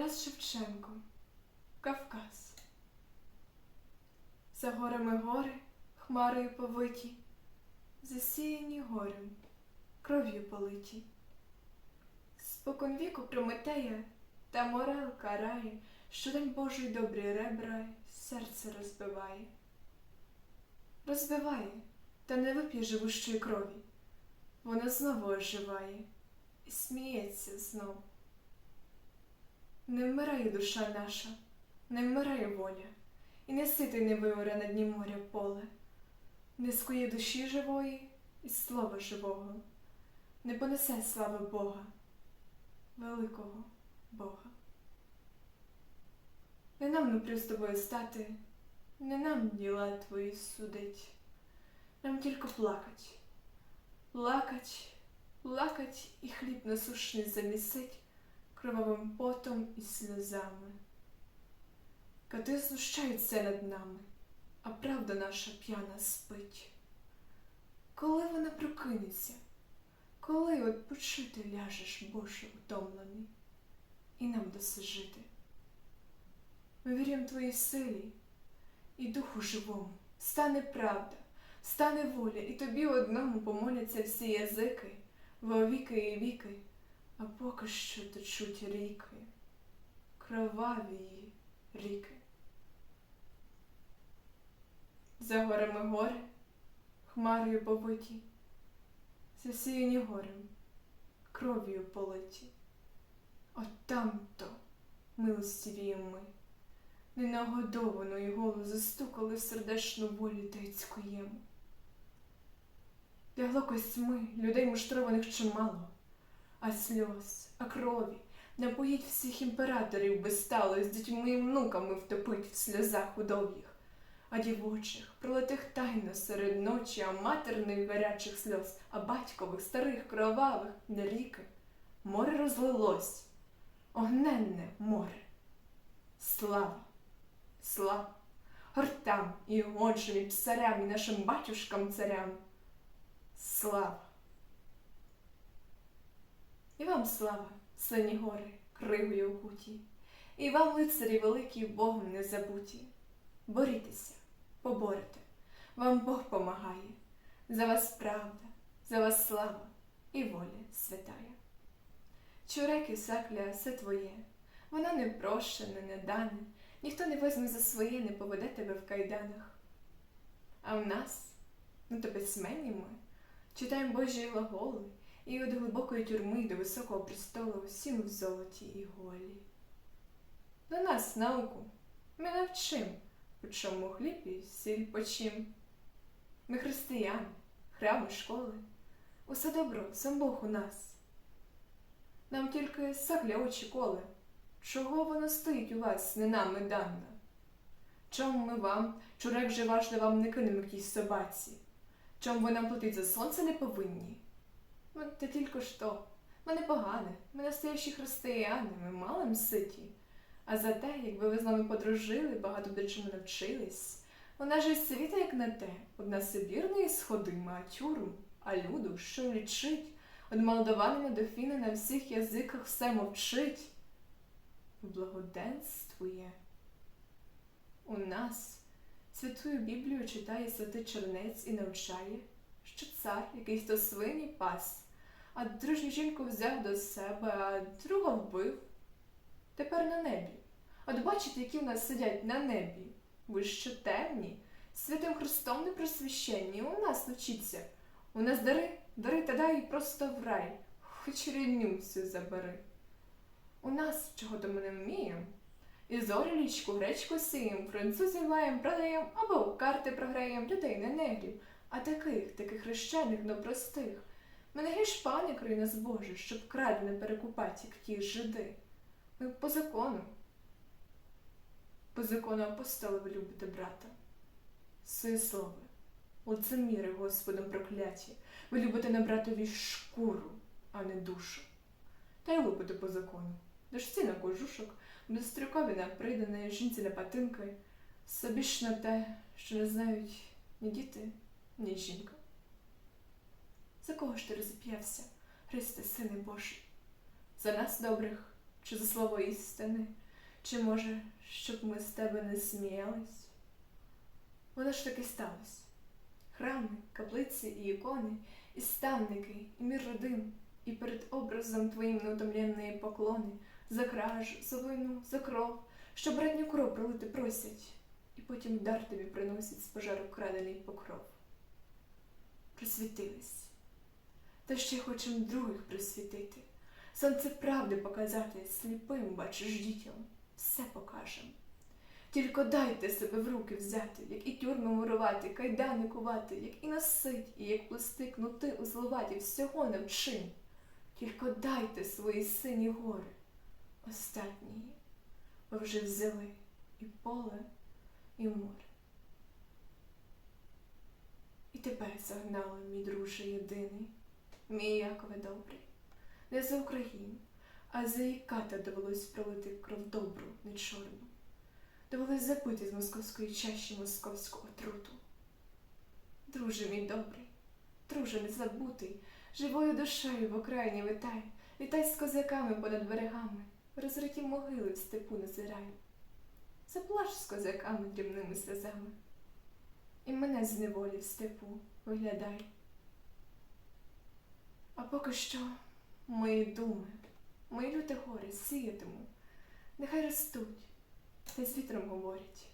Тарас Шевченко, Кавказ. За горами гори, хмарою повиті, засіяні горем, кров'ю политі. Спокон віку Прометея та морал карає, що день Божий добрі ребра серце розбиває. Розбиває, та не вип'є живущої крові. Вона знову оживає і сміється знов. Не вмирає душа наша, не вмирає воля, і не ситий не виоре на дні моря поле, не скує душі живої і слова живого, не понесе слави Бога, великого Бога. Не нам напрю з тобою стати, не нам діла твої судить, нам тільки плакать, плакать, плакать і хліб насушний замісить кровавим потом і сльозами. Кати знущаються над нами, а правда наша п'яна спить. Коли вона прокинеться, коли відпочити ляжеш, Боже, утомлений, і нам даси жити. Ми віримо Твоїй силі і Духу живому, стане правда, стане воля, і тобі одному помоляться всі язики, во віки і віки, а поки що течуть ріки, кроваві ріки. За горами гори, хмарою повиті, засіяні горем, кров'ю политі. От там-то милостивіємо ми, ненагодованою голу застукали в сердечну волю та цькуємо. Лягло костьми людей муштрованих чимало, а сльоз, а крові напоїть всіх імператорів безстало, з дітьми і внуками втопить в сльозах удов'їх, а дівочих пролетих тайно серед ночі, а матерних гарячих сльоз, а батькових, старих, кровавих, не ріки. Море розлилось, огненне море. Слава, слава, гортам і гончим, і псарям, і нашим батюшкам царям. Слава! І вам слава, сині гори, кривою окуті, і вам, лицарі великі, Богом не забуті. Борітеся, поборете, вам Бог помагає, за вас правда, за вас слава і воля святая. Чуреки сакля, все твоє, воно не прошене, не дане, ніхто не візьме за своє, не поведе тебе в кайданах. А в нас, ну то письменні ми, читаємо Божі глаголи, і від глибокої тюрми до високого престолу всім в золоті і голі. До нас науку ми навчим, у чому хліб і сіль почим. Ми християни, храми, школи, усе добро, сам Бог у нас. Нам тільки сагля очі коле, чого воно стоїть у вас, не нами дано? Чому ми вам, чурек же ваш, вам не кинемо якійсь собаці? Чому ви нам платить за сонце не повинні? Ми та тільки що. Ми не погані, ми настоящі християни, ми малим ситі. А за те, якби ви з нами подружили, багато до чому навчились. Вона ж із світа, як на те, одна Сибірної сходи, матюру, а люду, що лічить, од молдаванина до фіна на всіх язиках все мовчить. Благоденствує. У нас святую Біблію читає святий чернець і навчає, що цар, якийсь то свині пас, а дружню жінку взяв до себе, а друга вбив. Тепер на небі. От бачите, які в нас сидять на небі. Ви що темні, святим Христом не просвященні, у нас навчіться. У нас дари, дари та дай просто в рай, хоч рідню всю забери. У нас, чого то ми не вміємо, і зорі лічку, гречку сієм, французів лаєм, продаєм, або карти програєм, людей не негрів, а таких, таких хрещених, но простих. Ми не гріш пані країна з Боже, щоб краді не перекупати, як ті жиди. Ми по закону. По закону апостоли ви любите брата. Свої слова, лицеміри Господом прокляті, ви любите на братові шкуру, а не душу. Та й лупите по закону. Дошці на кожушок, безстрюкові на придане, жінці на патинки, собі ж на те, що не знають ні діти, ні жінка. За кого ж ти розіп'явся, Христе, Сине Божий? За нас добрих чи за слово істини, чи може, щоб ми з тебе не сміялись? Воно ж таки сталося. Храми, каплиці і ікони, і ставники, і мір родин, і перед образом твоїм неутомленної поклони за кражу, за війну, за кров, що братню кров пролити просять, і потім дар тобі приносять з пожару крадений покров. Просвітились. Та ще хочем других присвітити, сонце правди показати, сліпим, бачиш, дітям, все покажем. Тільки дайте себе в руки взяти, як і тюрми мурувати, кайдани кувати, як і носить, і як плести кнути узловаті, всього навчим. Тільки дайте свої сині гори, остатні, ви вже взяли і поле, і море. І тебе загнали, мій друже єдиний, мій Якове добрий, не за Україну, а за Іката довелось пролити кров добру, не чорну. Довелось запити з московської чаші московську отруту. Друже мій добрий, друже незабутий, живою душею в окраїні витай, літай з козаками понад берегами, розриті могили в степу назирай. Заплач з козаками дрібними сльозами, і мене з неволі в степу виглядай. А поки що мої думи, мої люте гори сіятиму, нехай ростуть, та з вітром говорять.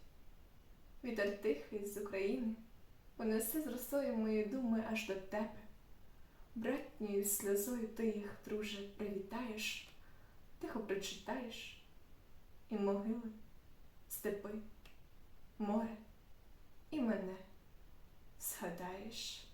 Вітер тихий з України понесе з росою мої думи аж до тебе. Братньою сльозою ти їх, друже, привітаєш, тихо прочитаєш, і могили, степи, море, і мене згадаєш.